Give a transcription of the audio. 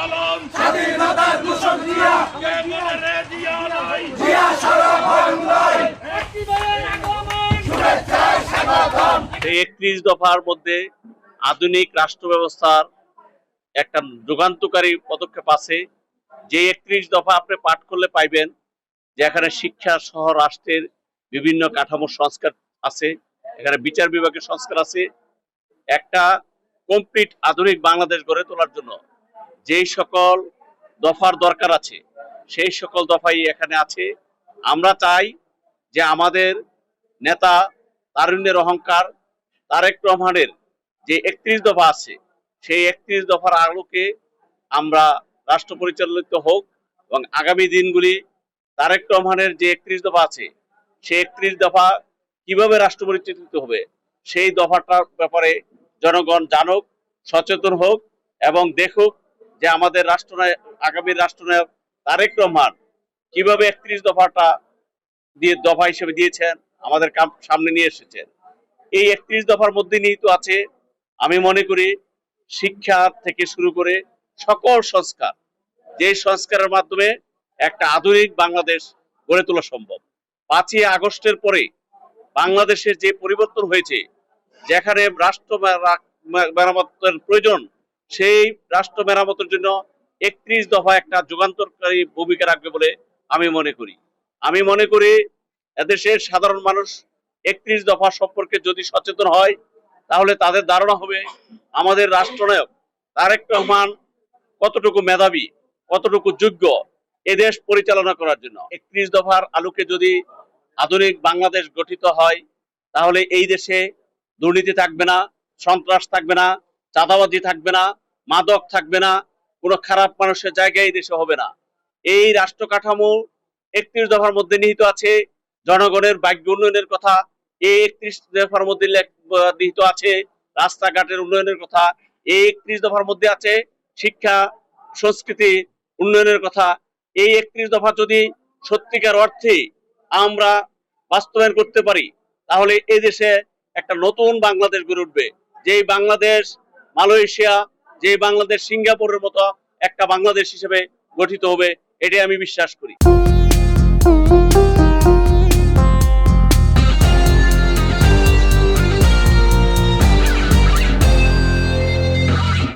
আন্দোলন। স্বাধীনতার দূষণ দিয়া দিয়া নাই? জিয়া সারা বাংলায় শুভেচ্ছায় স্বাগতম। এই একত্রিশ দফার মধ্যে আধুনিক রাষ্ট্র ব্যবস্থার একটা যুগান্তকারী পদক্ষেপ আছে। যে একত্রিশ দফা আপনি পাঠ করলে পাইবেন যে এখানে শিক্ষা সহ রাষ্ট্রের বিভিন্ন কাঠামো সংস্কার আছে এখানে বিচার বিভাগের সংস্কার আছে। একটা কমপ্লিট আধুনিক বাংলাদেশ গড়ে তোলার জন্য। যেই সকল দফার দরকার আছে, সেই সকল দফাই এখানে আছে। আমরা চাই যে আমাদের নেতা তারুণ্যের অহংকার, তারেক রহমানের যে একত্রিশ দফা আছে, সেই একত্রিশ দফার আলোকে আমরা রাষ্ট্র পরিচালিত হোক এবং আগামী দিনগুলি তারেক রহমানের যে একত্রিশ দফা আছে, সেই একত্রিশ দফা কীভাবে রাষ্ট্র পরিচালিত হবে, সেই দফাটার ব্যাপারে জনগণ জানুক, সচেতন হোক এবং দেখুক যে আমাদের রাষ্ট্রনায়ক, আগামী রাষ্ট্রনায়ক তারেক রহমান কীভাবে একত্রিশ দফাটা দিয়ে দফা হিসেবে দিয়েছেন, আমাদের সামনে নিয়ে এসেছেন। এই একত্রিশ দফার মধ্যে নিহিত আছে, আমি মনে করি শিক্ষা থেকে শুরু করে সকল সংস্কার, যে সংস্কারের মাধ্যমে একটা আধুনিক বাংলাদেশ গড়ে তোলা সম্ভব। পাঁচই আগস্টের পরে বাংলাদেশের যে পরিবর্তন হয়েছে, যেখানে রাষ্ট্র মেরামতের প্রয়োজন সেই রাষ্ট্র মেরামতের জন্য একত্রিশ দফা একটা যুগান্তরকারী ভূমিকা রাখবে বলে আমি মনে করি। আমি মনে করি এদেশের সাধারণ মানুষ একত্রিশ দফা সম্পর্কে যদি সচেতন হয়, তাহলে তাদের ধারণা হবে আমাদের রাষ্ট্রনায়ক তারেক রহমান কতটুকু মেধাবী, কতটুকু যোগ্য এদেশ পরিচালনা করার জন্য। একত্রিশ দফার আলোকে যদি আধুনিক বাংলাদেশ গঠিত হয়, তাহলে এই দেশে দুর্নীতি থাকবে না, সন্ত্রাস থাকবে না চাঁদাবাজি থাকবে না, মাদক থাকবে না, কোনো খারাপ মানুষের জায়গায় দেশে হবে না। এই রাষ্ট্র কাঠামো একত্রিশ দফার মধ্যে নিহিত আছে, জনগণের ভাগ্য উন্নয়নের কথা, এই একত্রিশ দফার মধ্যে নিহিত আছে, রাস্তাঘাটের উন্নয়নের কথা, এই একত্রিশ দফার মধ্যে আছে শিক্ষা, সংস্কৃতি উন্নয়নের কথা। এই একত্রিশ দফা যদি সত্যিকার অর্থে আমরা বাস্তবায়ন করতে পারি, তাহলে এই দেশে একটা নতুন বাংলাদেশ গড়ে উঠবে। যেই বাংলাদেশ মালয়েশিয়া যে বাংলাদেশ সিঙ্গাপুরের মতো একটা বাংলাদেশ হিসেবে গঠিত হবে এটাই আমি বিশ্বাস করি।